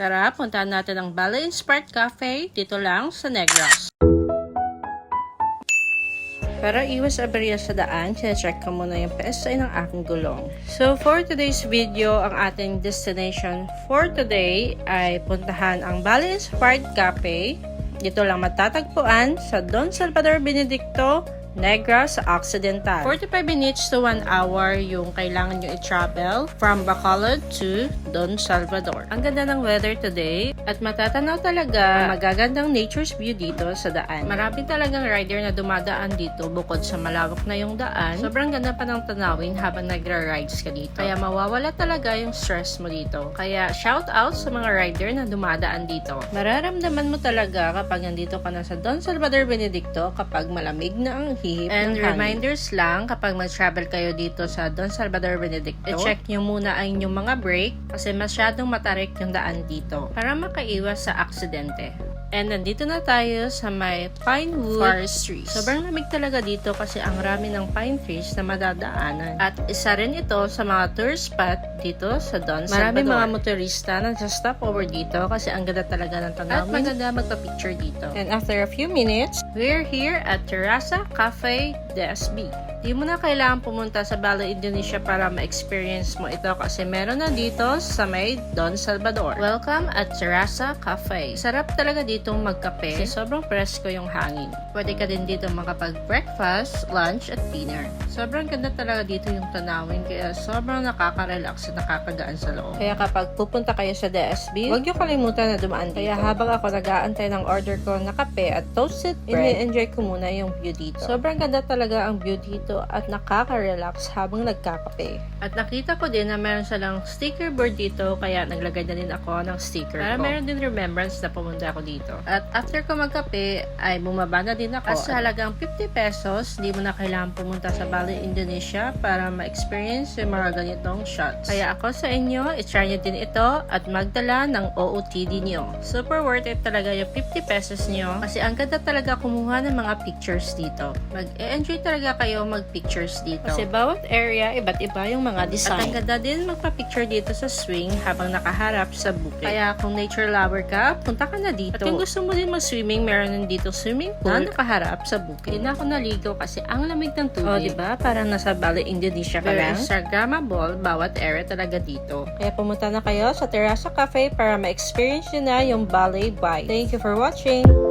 Tara, puntahan natin ang Bala Inspired Cafe dito lang sa Negros. Para iwas aberya sa daan, check ko muna yung PSI ng aking gulong. So, for today's video, ang ating destination for today ay puntahan ang Bali Inspired Cafe. Dito lang matatagpuan sa Don Salvador Benedicto, Negra Occidental. 45 minutes to 1 hour yung kailangan nyo i-travel from Bacolod to Don Salvador. Ang ganda ng weather today at matatanaw talaga ang magagandang nature's view dito sa daan. Marami talagang rider na dumadaan dito bukod sa malawak na yung daan. Sobrang ganda pa ng tanawin habang nagra-rides ka dito. Kaya mawawala talaga yung stress mo dito. Kaya shout out sa mga rider na dumadaan dito. Mararamdaman mo talaga kapag nandito ka na sa Don Salvador Benedicto kapag malamig na ang hihip And ng hangin. reminders lang, kapag mag-travel kayo dito sa Don Salvador Benedicto, I-check nyo muna ang inyong mga brake kasi masyadong matarik yung daan dito para makaiwas sa aksidente. And nandito na tayo sa may Pinewood Forest trees. Sobrang lamig talaga dito kasi ang rami ng pine trees na madadaanan. At isa rin ito sa mga tour spot dito sa Don Marami Salvador. mga motorista na stop over dito kasi ang ganda talaga ng At tanawin. maganda magpa-picture dito. And after a few minutes, we're here at Terraza Cafe DSB. Di mo na kailangan pumunta sa Bali, Indonesia para ma-experience mo ito kasi meron na dito sa may Don Salvador. Welcome at Terraza Cafe. Sarap talaga ditong magkape kasi sobrang presko yung hangin. Pwede ka din dito makapag-breakfast, lunch at dinner. Sobrang ganda talaga dito yung tanawin kaya sobrang nakaka-relax at nakakagaan sa loob. Kaya kapag pupunta kayo sa DSB, huwag niyo kalimutan na dumaan dito. Kaya habang ako nag-aantay ng order ko na kape at toasted bread, ini-enjoy ko muna yung view dito. Sobrang ganda talaga ang view dito at nakaka-relax habang nagkakape. At nakita ko din na meron silang sticker board dito kaya naglagay na din ako ng sticker Para ko. meron din remembrance na pumunta ako dito. At after ko magkape ay bumaba na din ako. At sa halagang 50 pesos, hindi mo na kailangan pumunta sa Bali, Indonesia para ma-experience yung mga ganitong shots. Kaya ako sa inyo, i-try nyo din ito at magdala ng OOTD nyo. Super worth it talaga yung 50 pesos nyo kasi ang ganda talaga kumuha ng mga pictures dito. Mag-enjoy talaga kayo mag-pictures dito. Kasi bawat area, iba't iba yung mga design. At ang ganda din magpa-picture dito sa swing habang nakaharap sa bukid. Kaya kung nature lover ka, punta ka na dito. At kung gusto mo din mag-swimming, meron din dito swimming pool na nakaharap sa bukid. Hindi na ako naligo kasi ang lamig ng tubig. O, oh, diba? Parang nasa Bali, Indonesia ka Very lang. Instagrammable, bawat area talaga dito. Kaya pumunta na kayo sa Terraza Cafe para ma-experience nyo na yung Bali vibe. Thank you for watching!